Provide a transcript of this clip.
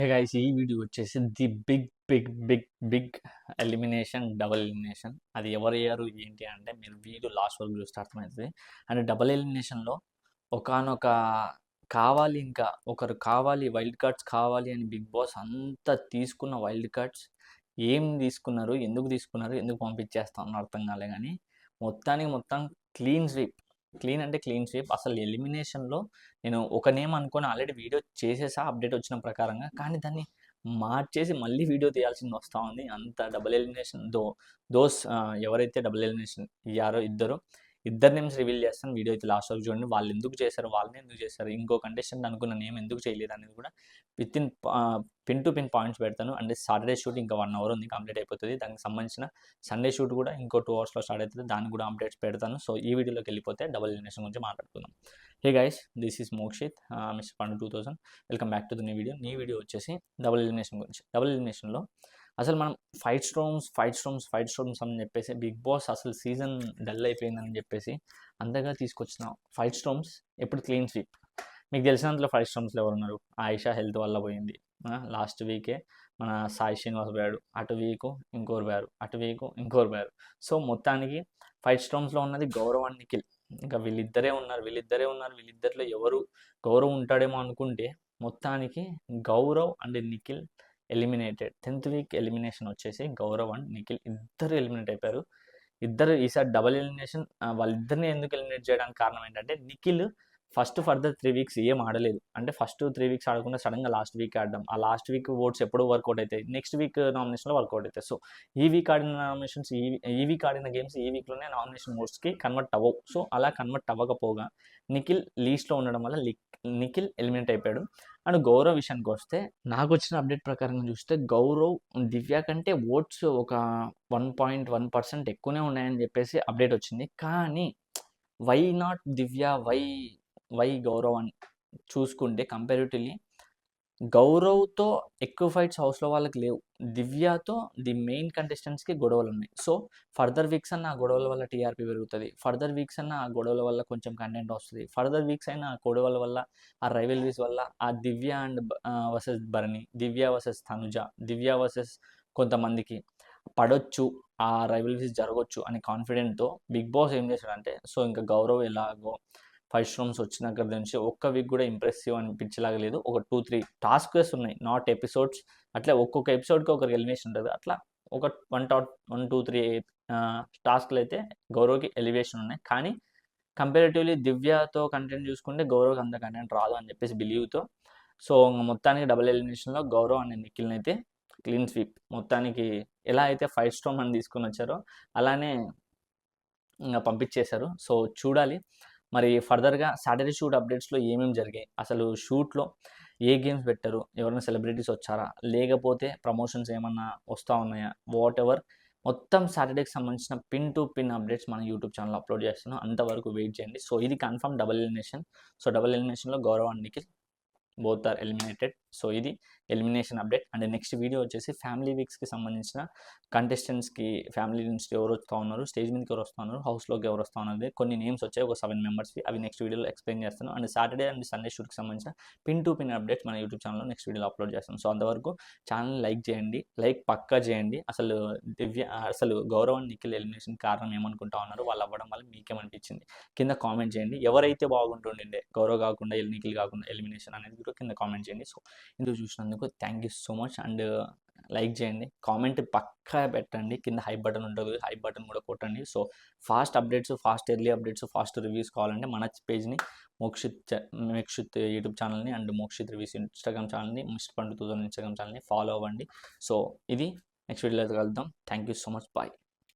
Guys ఈ video వచ్చేసి the big big big big elimination double elimination. అది ఎవరు అయ్యారు ఏంటి అంటే మీరు వీడియో లాస్ట్ వరకు చూస్తే అర్థమవుతుంది అండ్ డబుల్ ఎలిమినేషన్లో ఒకనొక కావాలి ఇంకా ఒకరు కావాలి వైల్డ్ కార్డ్స్ కావాలి అని బిగ్ బాస్ అంతా తీసుకున్న వైల్డ్ కార్డ్స్ ఏం తీసుకున్నారు ఎందుకు తీసుకున్నారు ఎందుకు పంపించేస్తాం అర్థం కాలే కానీ మొత్తానికి మొత్తం క్లీన్ స్వీప్. క్లీన్ అంటే క్లీన్ స్వీప్ అసలు ఎలిమినేషన్లో నేను ఒక నేమ్ అనుకొని ఆల్రెడీ వీడియో చేసేసా అప్డేట్ వచ్చిన ప్రకారంగా. కానీ దాన్ని మార్చేసి మళ్ళీ వీడియో తీయాల్సింది వస్తూ ఉంది. అంత డబుల్ ఎలిమినేషన్ దో దోస్ ఎవరైతే డబుల్ ఎలిమినేషన్ ఇయ్యారో ఇద్దరు ఇద్దరు నేమ్స్ రివీల్ చేస్తాను వీడియో అయితే లాస్ట్ వరకు చూడండి. వాళ్ళు ఎందుకు చేశారు? వాళ్ళని ఎందుకు చేశారు? ఇంకో కంటెస్టెంట్ అనుకున్న నేమ్ ఎందుకు చేయలేదు అనేది కూడా with in pin to pin points పెడతాను. అంటే సాటర్డే షూట్ ఇంకా వన్ అవర్ ఉంది కంప్లీట్ అయిపోతుంది. దానికి సంబంధించిన సండే షూట్ కూడా ఇంకో టూ అవర్స్లో స్టార్ట్ అవుతుంది. దానికి కూడా అప్డేట్స్ పెడతాను. సో ఈ వీడియోలోకి వెళ్ళిపోతే డబుల్ ఎలిమినేషన్ గురించి మాట్లాడుకుందాం. Hey guys this is Mokshith mister Pandu two thousand welcome back to the నీ వీడియో నీ వీడియో వచ్చేసి డబుల్ ఎలిమినేషన్ గురించి. డబుల్ ఎలిమినేషన్లో అసలు మనం fight storms fight storms fight storms అని చెప్పేసి బిగ్ బాస్ అసలు సీజన్ డల్ అయిపోయిందని చెప్పేసి అంతగా తీసుకొచ్చిన ఫైట్ స్ట్రోమ్స్ ఎప్పుడు క్లీన్ స్వీప్. మీకు తెలిసినంతలో ఫైట్ స్ట్రోమ్స్లో ఎవరు ఉన్నారు ఆయిషా హెల్త్ వల్ల పోయింది. లాస్ట్ వీకే మన సాయి శ్రీనివాస్ పోయాడు. అటు వీకు ఇంకోరు పోయారు. అటు వీకు ఇంకోరు పోయారు. సో మొత్తానికి ఫైట్ స్ట్రోమ్స్లో ఉన్నది గౌరవ్ అండ్ నిఖిల్ ఇంకా వీళ్ళిద్దరే ఉన్నారు. వీళ్ళిద్దరే ఉన్నారు. వీళ్ళిద్దరిలో ఎవరు గౌరవ్ ఉంటాడేమో అనుకుంటే మొత్తానికి Gaurav and Nikhil eliminated. Tenth week elimination వచ్చేసి గౌరవ్ అండ్ నిఖిల్ ఇద్దరు ఎలిమినేట్ అయిపోయారు. ఇద్దరు ఈసారి డబల్ ఎలిమినేషన్ వాళ్ళిద్దరిని ఎందుకు ఎలిమినేట్ చేయడానికి కారణం ఏంటంటే Nikhil first further three weeks ఏం ఆడలేదు. అంటే ఫస్ట్ త్రీ వీక్స్ ఆడకుండా సడన్గా లాస్ట్ వీక్ ఆడడం. ఆ లాస్ట్ వీక్ ఓట్స్ ఎప్పుడు వర్కౌట్ అవుతాయి. నెక్స్ట్ వీక్ నామినేషన్లో వర్కౌట్ అవుతాయి. సో ఈ వీక్ ఆడిన నామినేషన్స్ ఈ ఈ వీక్ ఆడిన గేమ్స్ ఈ వీక్లోనే నామినేషన్ ఓట్స్కి కన్వర్ట్ అవ్వవు. సో అలా కన్వర్ట్ అవ్వకపోగా నిఖిల్ లీస్ట్లో ఉండడం వల్ల నిఖిల్ ఎలిమినేట్ అయిపోయాడు. అండ్ గౌరవ్ విషయానికి వస్తే నాకు వచ్చిన అప్డేట్ ప్రకారం చూస్తే గౌరవ్ దివ్య కంటే ఓట్స్ ఒక వన్ పాయింట్ వన్ పర్సెంట్ ఎక్కువనే ఉన్నాయని చెప్పేసి అప్డేట్ వచ్చింది. కానీ why not Divya? Why why Gaurav అని చూసుకుంటే కంపారిటివ్లీ గౌరవ్తో ఎక్కువ ఫైట్స్ హౌస్లో వాళ్ళకి లేవు. దివ్యతో ది మెయిన్ కంటెస్టెంట్స్కి గొడవలు ఉన్నాయి. సో ఫర్దర్ వీక్స్ అన్న ఆ గొడవల వల్ల టీఆర్పీ పెరుగుతుంది. ఫర్దర్ వీక్స్ అన్న ఆ గొడవల వల్ల కొంచెం కంటెంట్ వస్తుంది. ఫర్దర్ వీక్స్ అయినా ఆ గొడవల వల్ల ఆ రైవల్రీస్ వల్ల ఆ Divya and versus Bharani Divya versus Tanuja Divya versus కొంతమందికి పడొచ్చు ఆ రైవల్రీస్ జరగవచ్చు అనే కాన్ఫిడెంట్తో బిగ్ బాస్ ఏం చేశాడంటే సో ఇంకా గౌరవ్ ఎలాగో ఫైవ్ స్ట్రోమ్స్ వచ్చినాక నుంచి ఒక్క వీక్ కూడా ఇంప్రెసివ్ అనిపించేలాగా లేదు. ఒక టూ త్రీ టాస్క్స్ ఉన్నాయి. నాట్ ఎపిసోడ్స్ అట్లా ఒక్కొక్క ఎపిసోడ్కి ఒకరికి ఎలివేషన్ ఉంటుంది. అట్లా ఒక వన్ టాట్ వన్ టూ త్రీ టాస్క్లు అయితే గౌరవ్కి ఎలివేషన్ ఉన్నాయి. కానీ కంపారిటివ్లీ దివ్యతో కంటెంట్ చూసుకుంటే గౌరవ్కి అంత కంటెంట్ రాదు అని చెప్పేసి బిలీవ్తో సో మొత్తానికి డబుల్ ఎలిమినేషన్లో గౌరవ్ అనే నిఖిల్ని అయితే క్లీన్ స్వీప్ మొత్తానికి ఎలా అయితే ఫైవ్ స్టోన్ అని తీసుకొని వచ్చారో అలానే ఇంకా పంపించేశారు. సో చూడాలి. మరి ఫర్దర్గా సాటర్డే షూట్ అప్డేట్స్లో ఏమేమి జరిగాయి? అసలు షూట్లో ఏ గేమ్స్ పెట్టారు? ఎవరైనా సెలబ్రిటీస్ వచ్చారా? లేకపోతే ప్రమోషన్స్ ఏమన్నా వస్తూ ఉన్నాయా? వాట్ ఎవర్ మొత్తం సాటర్డేకి సంబంధించిన పిన్ టు పిన్ అప్డేట్స్ మన యూట్యూబ్ ఛానల్ అప్లోడ్ చేస్తున్నాం. అంతవరకు వెయిట్ చేయండి. సో ఇది confirm double elimination. So double ఎలిమినేషన్లో Gaurav and Nikhil both are eliminated. So ఇది elimination update. And next video వచ్చేసి ఫ్యామిలీ వీక్స్కి సంబంధించిన కంటెస్టెంట్స్కి ఫ్యామిలీ నుంచి ఎవరు వస్తూ ఉన్నారు స్టేజ్ మీదకి ఎవరు వస్తూ ఉన్నారు హౌస్లోకి ఎవరు వస్తూ ఉన్నారు కొన్ని నేమ్స్ వచ్చాయి ఒక సెవెన్ మెంబర్స్కి అవి నెక్స్ట్ వీడియోలో ఎక్స్ప్లెయిన్ చేస్తాను. అండ్ సాటర్డే అండ్ సండే షూట్కి సంబంధించిన పిన్ టు పిన్ అప్డేట్స్ మన యూట్యూబ్ ఛానల్లో నెక్స్ట్ వీడియోలో అప్లోడ్ చేస్తాను. సో అంతవరకు ఛానల్ లైక్ చేయండి లైక్ పక్కా చేయండి. అసలు దివ్య అసలు గౌరవం నిఖిల్ ఎలిమినేషన్ కారణం ఏమనుకుంటా ఉన్నారు వాళ్ళు అవ్వడం వల్ల మీకేమనిపించింది? కింద కామెంట్ చేయండి. ఎవరైతే బాగుంటుండే గౌరవ్ కాకుండా నిఖిల్ కాకుండా ఎలిమినేషన్ అనేది కూడా కింద కామెంట్ చేయండి. సో ఇందుకు చూసినందుకు thank you so much. And uh, like చేయండి. కామెంట్ పక్కా పెట్టండి. కింద హై బటన్ ఉంటుంది హై బటన్ కూడా కొట్టండి. So fast updates fast early updates fast reviews కావాలంటే మన పేజ్ని మోక్షిత్ మోక్షిత్ యూట్యూబ్ ఛానల్ని అండ్ మోక్షిత్ రివ్యూస్ ఇన్స్టాగ్రామ్ ఛానల్ని మిస్టర్ పండు టూ ఇన్స్టాగ్రామ్ ఛానల్ని ఫాలో అవ్వండి. సో ఇది నెక్స్ట్ వీడియోలో కలుద్దాం. Thank you so much. Bye.